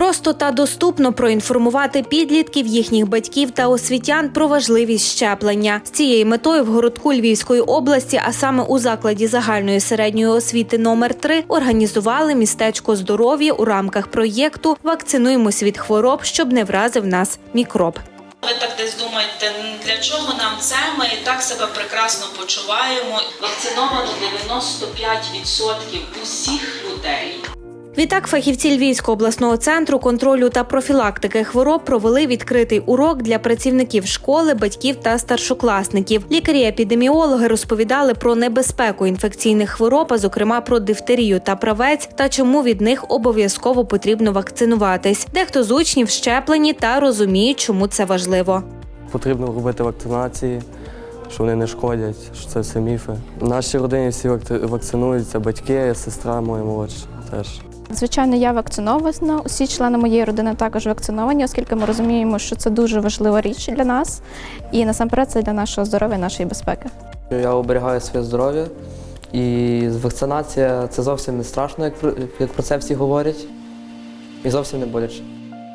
Просто та доступно проінформувати підлітків, їхніх батьків та освітян про важливість щеплення. З цією метою в городку Львівської області, а саме у закладі загальної середньої освіти номер 3 організували містечко здоров'я у рамках проєкту Вакцинуємось від хвороб, щоб не вразив нас мікроб. Ви так десь думаєте, для чого нам це? Ми і так себе прекрасно почуваємо. Вакциновано 95% усіх людей. Відтак, фахівці Львівського обласного центру контролю та профілактики хвороб провели відкритий урок для працівників школи, батьків та старшокласників. Лікарі-епідеміологи розповідали про небезпеку інфекційних хвороб, а зокрема про дифтерію та правець, та чому від них обов'язково потрібно вакцинуватись. Дехто з учнів щеплені та розуміють, чому це важливо. Потрібно робити вакцинації, що вони не шкодять, що це все міфи. В нашій родині всі вакци- вакцинуються, батьки, сестра моя молодша теж. Звичайно, я вакцинована. Усі члени моєї родини також вакциновані, оскільки ми розуміємо, що це дуже важлива річ для нас, і насамперед це для нашого здоров'я, нашої безпеки. Я оберігаю своє здоров'я, і вакцинація це зовсім не страшно, як про, це всі говорять, і зовсім не боляче.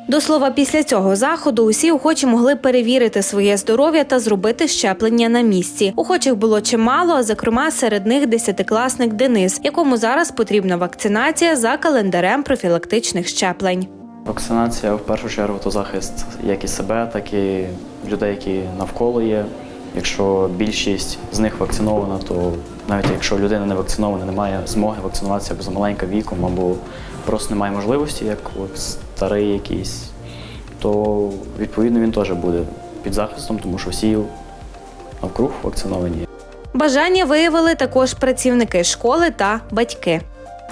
До слова, після цього заходу усі охочі могли перевірити своє здоров'я та зробити щеплення на місці. Охочих було чимало, а зокрема серед них десятикласник Денис, якому зараз потрібна вакцинація за календарем профілактичних щеплень. Вакцинація в першу чергу то захист як і себе, так і людей, які навколо є. Якщо більшість з них вакцинована, то навіть якщо людина не вакцинована, немає змоги вакцинуватися або замаленька віком, або просто немає можливості, як старий якийсь, то відповідно він теж буде під захистом, тому що всі навкруг вакциновані. Бажання виявили також працівники школи та батьки.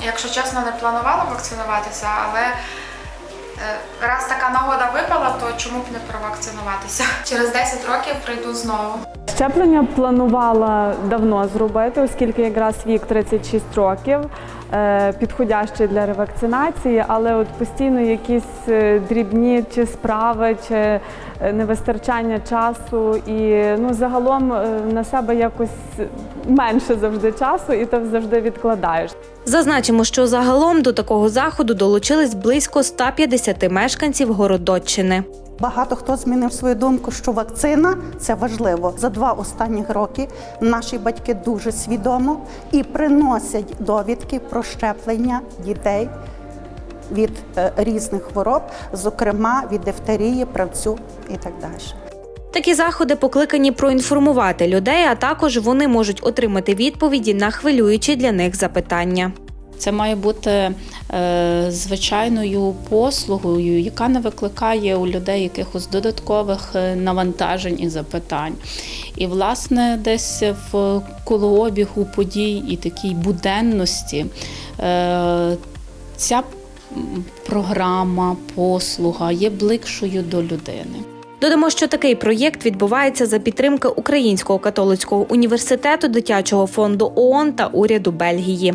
Якщо чесно, не планувала вакцинуватися, але раз така нагода випала, то чому б не провакцинуватися? Через 10 років прийду знову. Щеплення планувала давно зробити, оскільки якраз вік 36 років, е, підходящий для ревакцинації, але от постійно якісь е, дрібні чи справи, чи е, невистачання часу, і ну загалом е, на себе якось менше завжди часу, і ти завжди відкладаєш. Зазначимо, що загалом до такого заходу долучились близько 150 мешканців Городоччини. Багато хто змінив свою думку, що вакцина це важливо. За два останні роки наші батьки дуже свідомо і приносять довідки про щеплення дітей від е, різних хвороб, зокрема від дифтерії, правцю і так далі. Такі заходи покликані проінформувати людей, а також вони можуть отримати відповіді на хвилюючі для них запитання. Це має бути е, звичайною послугою, яка не викликає у людей якихось додаткових е, навантажень і запитань. І, власне, десь в колообігу подій і такій буденності е, ця програма, послуга є ближчою до людини. Додамо, що такий проєкт відбувається за підтримки Українського католицького університету, дитячого фонду ООН та уряду Бельгії.